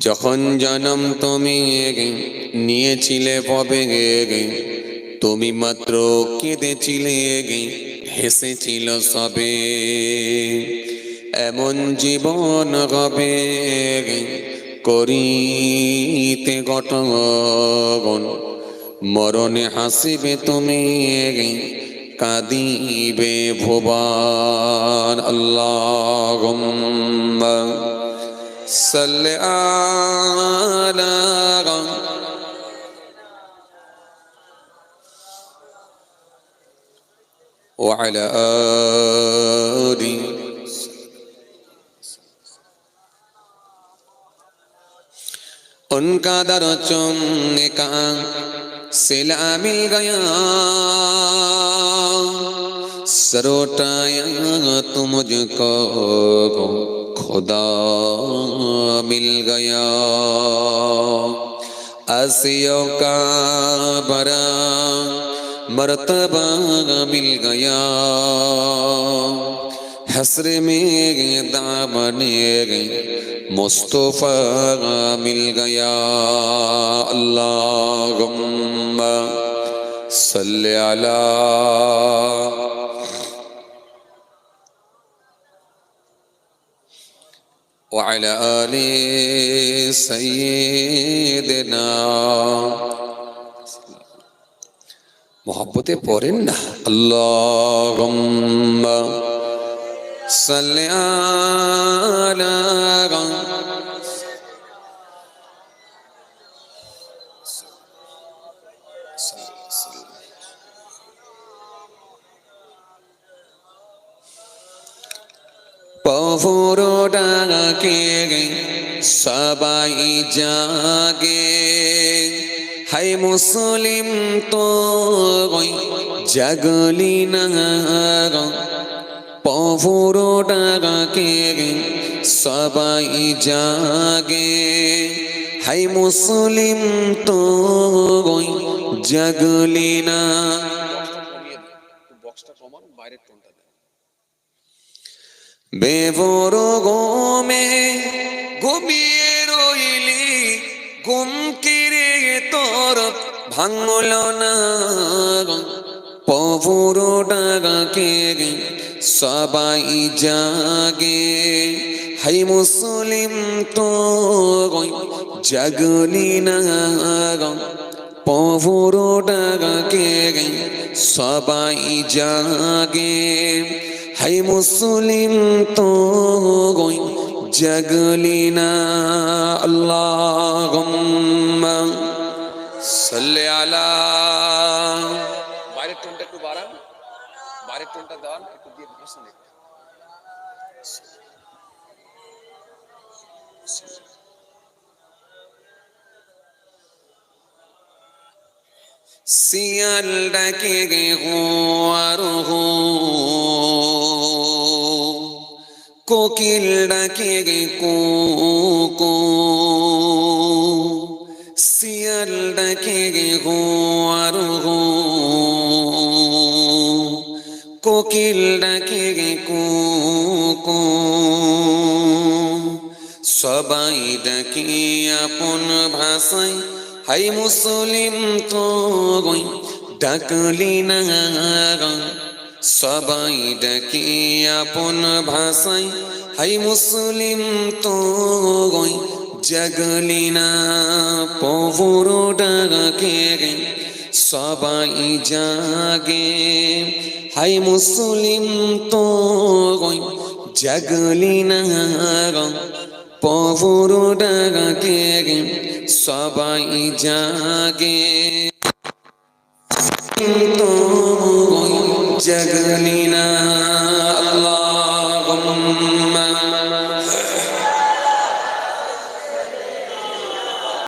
যখন জনম তুমি নিয়েছিলে পবে তুমি মাত্র কেঁদেছিলে হেসেছিল সবে। এমন জীবন হবে করিতে গঠন। মরণে হাসিবে তুমি কাঁদিবে ভুবান। আল্লাহ صل على وعلى آله उनका दर चुमने का सिला मिल गया सरोटाया तो मुझको خدا مل گیا۔ اسیوں کا برا مرتبہ مل گیا۔ حسر میں دامنے مصطفیٰ مل گیا۔ اللہ صلی اللہ وعلى آل سيدنا. محبت پورن اللهم صل على পফুরো ডাকে সবাই জাগে। হাই মুসলিম তো জাগলি না পফুরো ডাকে সবাই জাগে। হাই মুসলিম তো জাগলি না। বক্সটা কমান, বাইরের টোনটা বেবর গোমে ঘুমিয়ে রইলি ঘুম কিরে তোর ভাঙল না পবুর ডাকে সবাই জাগে। হাই মুসলিম তো জাগলি না পবুর ডাকে সবাই জাগে। হাই মুসলিম তো জগলিনা আল্লাহুম্মা সাল্লি আলা বাইরের টোনটা একটু বাড়ান বাইরের টোনটা দেওয়ান একটু দিয়ে বসেন একটু। শিয়াল ডাকে গে গোয়ার হো কোকিল ডাকে গে কো কো শিয়াল ডাকে গে গোয়ার হো কোকিল ডাকে গে কো কো সবাই ডাকে আপন ভাষায়, হাই মুসলিম তো গই, ডাকলি না সবাই ডাকে আপন ভাষায়, হাই মুসলিম তো জগলি না পবুর ডাকে সবাই জাগে। হাই মুসলিম তো জগলি না পবুর ডাকে সবাই জাগে। তো না আল্লাহ